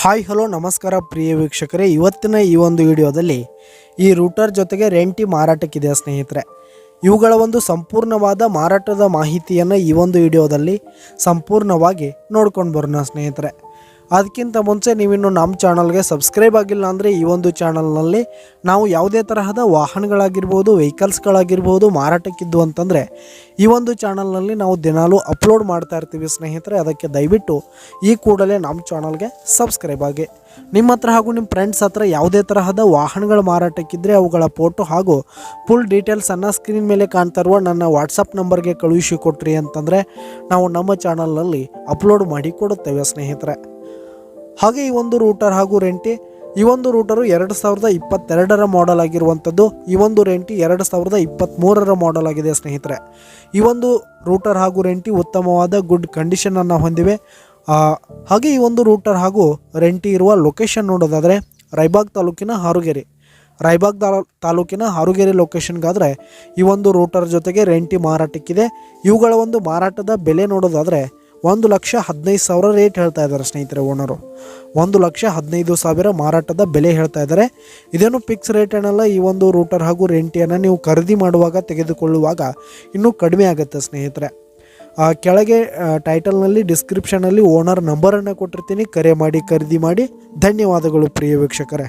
Hi, hello, ನಮಸ್ಕಾರ ಪ್ರಿಯ ವೀಕ್ಷಕರೇ. ಇವತ್ತಿನ ಈ ಒಂದು ವಿಡಿಯೋದಲ್ಲಿ ಈ ರೂಟರ್ ಜೊತೆಗೆ ರೆಂಟಿ ಮಾರಾಟಕ್ಕಿದೆ ಸ್ನೇಹಿತರೆ. ಇವುಗಳ ಒಂದು ಸಂಪೂರ್ಣವಾದ ಮಾರಾಟದ ಮಾಹಿತಿಯನ್ನು ಈ ಒಂದು ವಿಡಿಯೋದಲ್ಲಿ ಸಂಪೂರ್ಣವಾಗಿ ನೋಡ್ಕೊಂಡು ಬರೋಣ ಸ್ನೇಹಿತರೆ. ಅದಕ್ಕಿಂತ ಮುಂಚೆ ನೀವಿನ್ನು ನಮ್ಮ ಚಾನಲ್ಗೆ ಸಬ್ಸ್ಕ್ರೈಬ್ ಆಗಿಲ್ಲ ಅಂದರೆ ಈ ಒಂದು ಚಾನಲ್ನಲ್ಲಿ ನಾವು ಯಾವುದೇ ತರಹದ ವಾಹನಗಳಾಗಿರ್ಬೋದು, ವೆಹಿಕಲ್ಸ್ಗಳಾಗಿರ್ಬೋದು, ಮಾರಾಟಕ್ಕಿದ್ದು ಅಂತಂದರೆ ಈ ಒಂದು ಚಾನಲ್ನಲ್ಲಿ ನಾವು ದಿನಾಲೂ ಅಪ್ಲೋಡ್ ಮಾಡ್ತಾ ಇರ್ತೀವಿ ಸ್ನೇಹಿತರೆ. ಅದಕ್ಕೆ ದಯವಿಟ್ಟು ಈ ಕೂಡಲೇ ನಮ್ಮ ಚಾನಲ್ಗೆ ಸಬ್ಸ್ಕ್ರೈಬ್ ಆಗಿ. ನಿಮ್ಮ ಹತ್ರ ಹಾಗೂ ನಿಮ್ಮ ಫ್ರೆಂಡ್ಸ್ ಹತ್ರ ಯಾವುದೇ ತರಹದ ವಾಹನಗಳ ಮಾರಾಟಕ್ಕಿದ್ದರೆ ಅವುಗಳ ಫೋಟೋ ಹಾಗೂ ಫುಲ್ ಡೀಟೇಲ್ಸನ್ನು ಸ್ಕ್ರೀನ್ ಮೇಲೆ ಕಾಣ್ತಾ ಇರುವ ನನ್ನ ವಾಟ್ಸಪ್ ನಂಬರ್ಗೆ ಕಳುಹಿಸಿ ಕೊಟ್ರಿ ಅಂತಂದರೆ ನಾವು ನಮ್ಮ ಚಾನಲ್ನಲ್ಲಿ ಅಪ್ಲೋಡ್ ಮಾಡಿ ಕೊಡುತ್ತೇವೆ ಸ್ನೇಹಿತರೆ. ಹಾಗೆ ಈ ಒಂದು ರೂಟರ್ ಹಾಗೂ ರೆಂಟಿ, ಈ ಒಂದು ರೂಟರು ಎರಡು ಸಾವಿರದ ಇಪ್ಪತ್ತೆರಡರ ಮಾಡೆಲ್ ಆಗಿರುವಂಥದ್ದು, ಈ ಒಂದು ರೆಂಟಿ ಎರಡು ಸಾವಿರದ ಇಪ್ಪತ್ತ್ಮೂರರ ಮಾಡೆಲ್ ಆಗಿದೆ ಸ್ನೇಹಿತರೆ. ಈ ಒಂದು ರೂಟರ್ ಹಾಗೂ ರೆಂಟಿ ಉತ್ತಮವಾದ ಗುಡ್ ಕಂಡೀಷನನ್ನು ಹೊಂದಿವೆ. ಹಾಗೆ ಈ ಒಂದು ರೂಟರ್ ಹಾಗೂ ರೆಂಟಿ ಇರುವ ಲೊಕೇಶನ್ ನೋಡೋದಾದರೆ ರೈಬಾಗ್ ತಾಲೂಕಿನ ಹಾರುಗೆರೆ. ರಾಯಬಾಗ್ ತಾಲೂ- ತಾಲೂಕಿನ ಹಾರುಗೆರೆ ಲೊಕೇಶನ್ಗಾದರೆ ಈ ಒಂದು ರೂಟರ್ ಜೊತೆಗೆ ರೆಂಟಿ ಮಾರಾಟಕ್ಕಿದೆ. ಇವುಗಳ ಒಂದು ಮಾರಾಟದ ಬೆಲೆ ನೋಡೋದಾದರೆ ಒಂದು ಲಕ್ಷ ಹದಿನೈದು ಸಾವಿರ ರೇಟ್ ಹೇಳ್ತಾ ಇದ್ದಾರೆ ಸ್ನೇಹಿತರೆ ಓನರು. ಒಂದು ಲಕ್ಷ ಹದಿನೈದು ಸಾವಿರ ಮಾರಾಟದ ಬೆಲೆ ಹೇಳ್ತಾ ಇದ್ದಾರೆ. ಇದೇನು ಫಿಕ್ಸ್ ರೇಟ್ ಏನಲ್ಲ ಈ ಒಂದು ರೂಟರ್ ಹಾಗೂ ರೆಂಟಿಯನ್ನು ನೀವು ಖರೀದಿ ಮಾಡುವಾಗ ತೆಗೆದುಕೊಳ್ಳುವಾಗ ಇನ್ನೂ ಕಡಿಮೆ ಆಗುತ್ತೆ ಸ್ನೇಹಿತರೆ. ಕೆಳಗೆ ಟೈಟಲ್ನಲ್ಲಿ ಡಿಸ್ಕ್ರಿಪ್ಷನಲ್ಲಿ ಓನರ್ ನಂಬರನ್ನು ಕೊಟ್ಟಿರ್ತೀನಿ. ಕರೆ ಮಾಡಿ, ಖರೀದಿ ಮಾಡಿ. ಧನ್ಯವಾದಗಳು ಪ್ರಿಯ ವೀಕ್ಷಕರೇ.